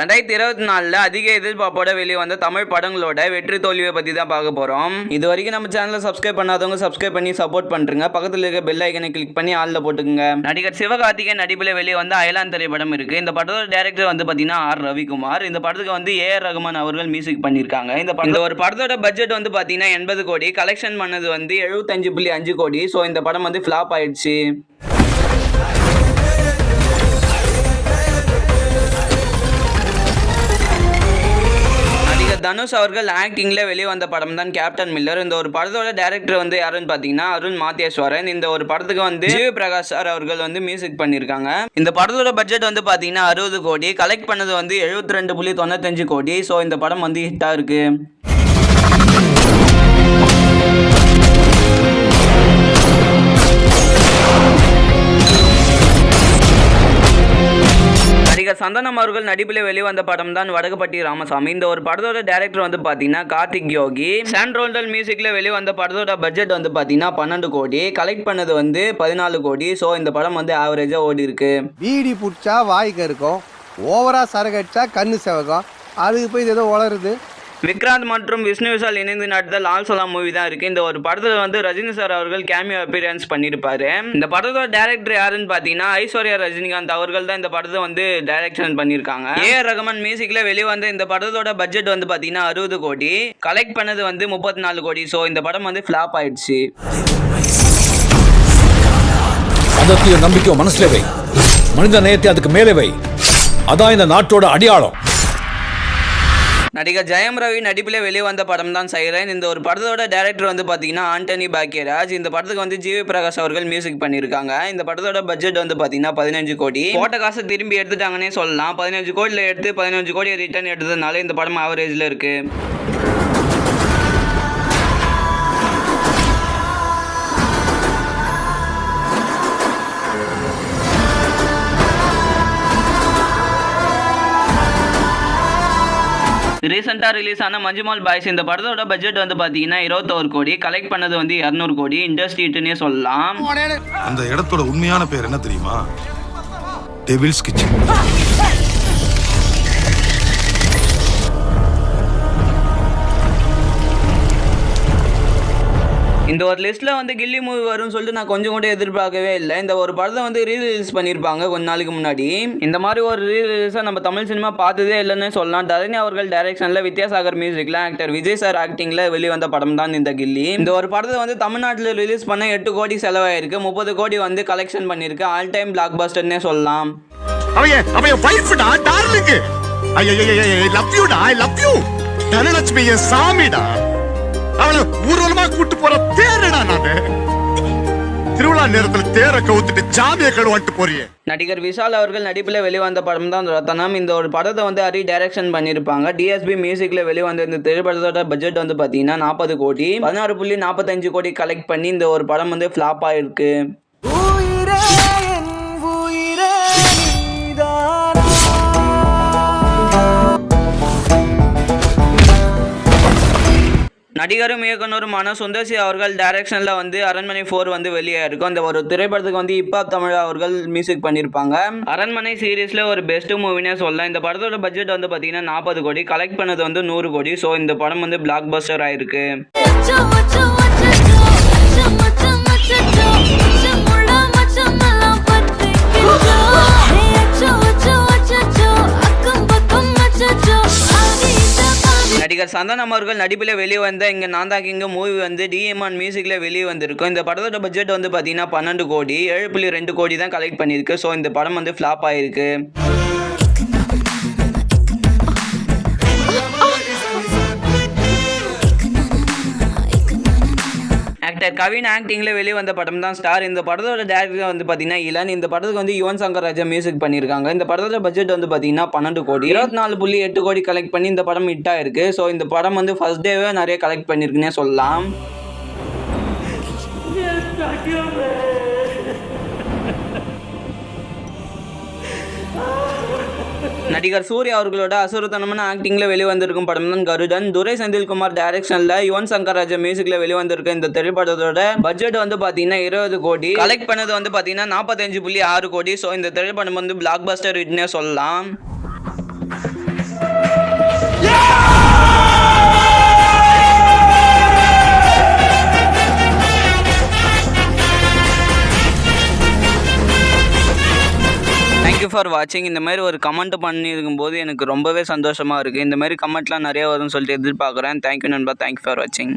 ரெண்டாயிரத்தி இருபத்தி நாலில் அதிக எதிர்பார்ப்போட வெளியே வந்த தமிழ் படங்களோட வெற்றி தோல்வியை பற்றி தான் பார்க்க போகிறோம் இது வரைக்கும் நம்ம சேனலை சப்ஸ்கிரைப் பண்ணாதவங்க சப்ஸ்கிரைப் பண்ணி சப்போர்ட் பண்ணுறங்க பக்கத்தில் இருக்க பெல் ஐக்கனை கிளிக் பண்ணி ஆளில் போட்டுக்கோங்க. நடிகர் சிவகார்த்திகேயன் நடிப்பில் வெளியே வந்த அயலான் திரைப்படம் இருக்குது இந்த படத்தோட டேரக்டர் வந்து பார்த்தீங்கன்னா ஆர். ரவிக்குமார். இந்த படத்துக்கு வந்து ஏஆர் ரகுமான் அவர்கள் மியூசிக் பண்ணியிருக்காங்க. இந்த படம் இந்த ஒரு படத்தோட பட்ஜெட் வந்து பார்த்தீங்கன்னா எண்பது கோடி. கலெக்ஷன் பண்ணது வந்து எழுபத்தஞ்சு புள்ளி அஞ்சு கோடி. ஸோ இந்த படம் வந்து ஃப்ளாப் ஆயிடுச்சு. தனுஷ் அவர்கள் ஆக்டிங்ல வெளியே வந்த படம் தான் கேப்டன் மில்லர் இந்த ஒரு படத்தோட டேரக்டர் வந்து யாருன்னு பார்த்தீங்கன்னா அருண் மாத்தியஸ்வரன் இந்த ஒரு படத்துக்கு வந்து ஜிவி பிரகாஷ் சார் அவர்கள் வந்து மியூசிக் பண்ணியிருக்காங்க இந்த படத்தோட பட்ஜெட் வந்து பார்த்தீங்கன்னா அறுபது கோடி. கலெக்ட் பண்ணது வந்து எழுபத்தி ரெண்டு புள்ளி தொண்ணூத்தஞ்சு கோடி. ஸோ இந்த படம் வந்து ஹிட்டாக இருக்குது நடிகர் சந்தனம் அவர்கள் நடிப்பில் வெளிவந்த படம் தான் வடகப்பட்டி ராமசாமி. இந்த ஒரு படத்தோட டேரக்டர் வந்து பார்த்தீங்கன்னா கார்த்திக் யோகி. சாண்ட் ரோல்டல் மியூசிக்ல வெளிவந்த படத்தோட பட்ஜெட் வந்து பார்த்தீங்கன்னா பன்னெண்டு கோடி. கலெக்ட் பண்ணது வந்து பதினாலு கோடி. ஸோ இந்த படம் வந்து ஆவரேஜாக ஓடி இருக்கு வீடி பிடிச்சா வாய்க்கு இருக்கும். ஓவரா சரகடிச்சா கண்ணு செவக்கும். அதுக்கு போய் இது ஏதோ வளருது விக்ராந்த் மற்றும் விஷ்ணு விஷால் இணைந்து நடித்த லால் சலாம் மூவி தான் இருக்கு. இந்த ஒரு படத்துல வந்து ரஜினி சார் அவர்கள் கேமியோ அப்பியரன்ஸ் பண்ணியிருப்பாரு இந்த படத்தோட டேரக்டர் யாருன்னு பார்த்தீங்கன்னா ஐஸ்வர்யா ரஜினிகாந்த் அவர்கள் தான் இந்த படத்தை வந்து டைரக்ஷன் பண்ணியிருக்காங்க ஏ ஆர் மியூசிக்கில் மியூசிக்ல வெளிவந்த இந்த படத்தோட பட்ஜெட் வந்து பார்த்தீங்கன்னா அறுபது கோடி. கலெக்ட் பண்ணது வந்து முப்பத்தி நாலு கோடி. ஸோ இந்த படம் வந்து ஃப்ளாப் ஆயிடுச்சு. மதத்தையும் நம்பிக்கையும் மனசுல வை. மனித நேயத்தை அதுக்கு மேலே வை. அதான் இந்த நாட்டோட அடையாளம். நடிகர் ஜெயம் ரவி நடிப்பில் வெளிவந்த படம் தான் சைரன் இந்த ஒரு படத்தோட டேரக்டர் வந்து பார்த்தீங்கன்னா ஆண்டனி பாக்கியராஜ் இந்த படத்துக்கு வந்து ஜிவி பிரகாஷ் அவர்கள் மியூசிக் பண்ணியிருக்காங்க இந்த படத்தோட பட்ஜெட் வந்து பார்த்தீங்கன்னா பதினஞ்சு கோடி. போட்ட காசை திரும்பி எடுத்துட்டாங்கன்னே சொல்லலாம். பதினஞ்சு கோடியில் எடுத்து பதினஞ்சு கோடி ரிட்டர்ன் எடுத்ததுனால இந்த படம் ஆவரேஜில் இருக்குது ரீசெண்டாக ரிலீஸ் ஆன மஞ்சுமால் பாய்ஸ் இந்த படத்தோட பட்ஜெட் வந்து பார்த்தீங்கன்னா இருபத்தோரு கோடி. கலெக்ட் பண்ணது வந்து இரநூறு கோடி. இண்டஸ்ட்ரிட்டுன்னே சொல்லலாம். அந்த இடத்தோட உண்மையான பேர் என்ன தெரியுமா? டெவில்ஸ் கிச்சன் இந்த ஒரு லிஸ்ட்டில் வந்து கில்லி மூவி வரும்னு சொல்லிட்டு நான் கொஞ்சம் கூட எதிர்பார்க்கவே இல்லை. இந்த ஒரு படத்தை வந்து ரீரிலீஸ் பண்ணியிருப்பாங்க கொஞ்ச நாளைக்கு முன்னாடி. இந்த மாதிரி ஒரு ரீ நம்ம தமிழ் சினிமா பார்த்ததே இல்லைன்னு சொல்லலாம். தரணி அவர்கள் டைரக்ஷனில் வித்யாசாகர் மியூசிக்கில் ஆக்டர் விஜய் சார் ஆக்டிங்கில் வெளிவந்த படம் தான் இந்த கில்லி. இந்த ஒரு படத்தை வந்து தமிழ்நாட்டில் ரிலீஸ் பண்ண எட்டு கோடி செலவாயிருக்கு. முப்பது கோடி வந்து கலெக்ஷன் பண்ணியிருக்கு ஆல் டைம் பிளாக் பஸ்டர்னே சொல்லலாம். ஐயோ லவ் யூடா ஐ லவ் யூ தனலட்சுமி சாமிடா அவளை ஊர்வலமா கூட்டு போற தேரடா நானு திருவிழா நேரத்துல தேரை கவுத்துட்டு ஜாமிய கழுவாட்டு போறியே. நடிகர் விஷால் அவர்கள் நடிப்பில் வெளிவந்த படம் தான் ரத்தனம் இந்த ஒரு படத்தை வந்து ஹரி டைரக்ஷன் பண்ணியிருப்பாங்க டிஎஸ்பி மியூசிக்கில் வெளிவந்த இந்த திரைப்படத்தோட பட்ஜெட் வந்து பார்த்தீங்கன்னா நாற்பது கோடி. பதினாறு புள்ளி நாற்பத்தஞ்சு கோடி கலெக்ட் பண்ணி இந்த ஒரு படம் வந்து ஃப்ளாப் ஆயிருக்கு. நடிகரும் இயக்குனருமான சுந்தர்சி அவர்கள் டைரக்ஷனில் வந்து அரண்மனை ஃபோர் வந்து வெளியே இருக்கும் அந்த ஒரு திரைப்படத்துக்கு வந்து இப்போ தமிழ் அவர்கள் மியூசிக் பண்ணியிருப்பாங்க அரண்மனை சீரீஸில் ஒரு பெஸ்ட் மூவினே சொல்லலாம் இந்த படத்தோட பட்ஜெட் வந்து பார்த்தீங்கன்னா நாற்பது கோடி கலெக்ட் பண்ணது வந்து நூறு கோடி ஸோ இந்த படம் வந்து பிளாக் பஸ்டர் ஆயிருக்கு நடிகர் சந்தானம் அவர்கள் நடிப்பில் வெளியே வந்த இங்கே நான்தா கிங்க மூவி வந்து டிஎம்ஆன் மியூசிக்கில் வெளியே வந்திருக்கும் இந்த படத்தோட பட்ஜெட் வந்து பார்த்தீங்கன்னா பன்னெண்டு கோடி ஏழு புள்ளி ரெண்டு கோடி தான் கலெக்ட் பண்ணியிருக்கு. ஸோ இந்த படம் வந்து ஃப்ளாப் ஆயிருக்கு. ஆக்டர் கவின் ஆக்டிங்கில் வெளியே வந்த படம் தான் ஸ்டார் இந்த படத்தோட டேரக்டர் வந்து பார்த்தீங்கன்னா இளன். இந்த படத்துக்கு வந்து யுவன் சங்கர் ராஜா மியூசிக் பண்ணியிருக்காங்க இந்த படத்தோட பட்ஜெட் வந்து பார்த்தீங்கன்னா பன்னெண்டு கோடி. இருபத்தி நாலு புள்ளி எட்டு கோடி கலெக்ட் பண்ணி இந்த படம் ஹிட்டாக ஆயிருக்கு. ஸோ இந்த படம் வந்து ஃபர்ஸ்ட் டேவே நிறைய கலெக்ட் பண்ணியிருக்குன்னே சொல்லலாம். நடிகர் சூர்யா அவர்களோட அசுரத்தனமான ஆக்டிங்கில் வெளிவந்திருக்கும் படம் தான் கருடன். துரை செந்தில்குமார் டைரக்ஷனில் யுவன் சங்கர் ராஜா மியூசிக்கில் வெளிவந்திருக்க இந்த திரைப்படத்தோட பட்ஜெட் வந்து பார்த்தீங்கன்னா இருபது கோடி. கலெக்ட் பண்ணது வந்து பார்த்தீங்கன்னா நாற்பத்தஞ்சு புள்ளி ஆறு கோடி. ஸோ இந்த திரைப்படம் வந்து பிளாக் பஸ்டர் சொல்லலாம். தேங்க்யூ ஃபார் வாட்சிங் இந்த மாதிரி ஒரு கமெண்ட் பண்ணியிருக்கும் போது எனக்கு ரொம்பவே சந்தோஷமாக இருக்குது இந்த மாதிரி கமெண்ட்லாம் நிறைய வரும்னு சொல்லிட்டு எதிர்பார்க்குறேன். தேங்க்யூ நண்பா. தேங்க்யூ ஃபார் வாட்சிங்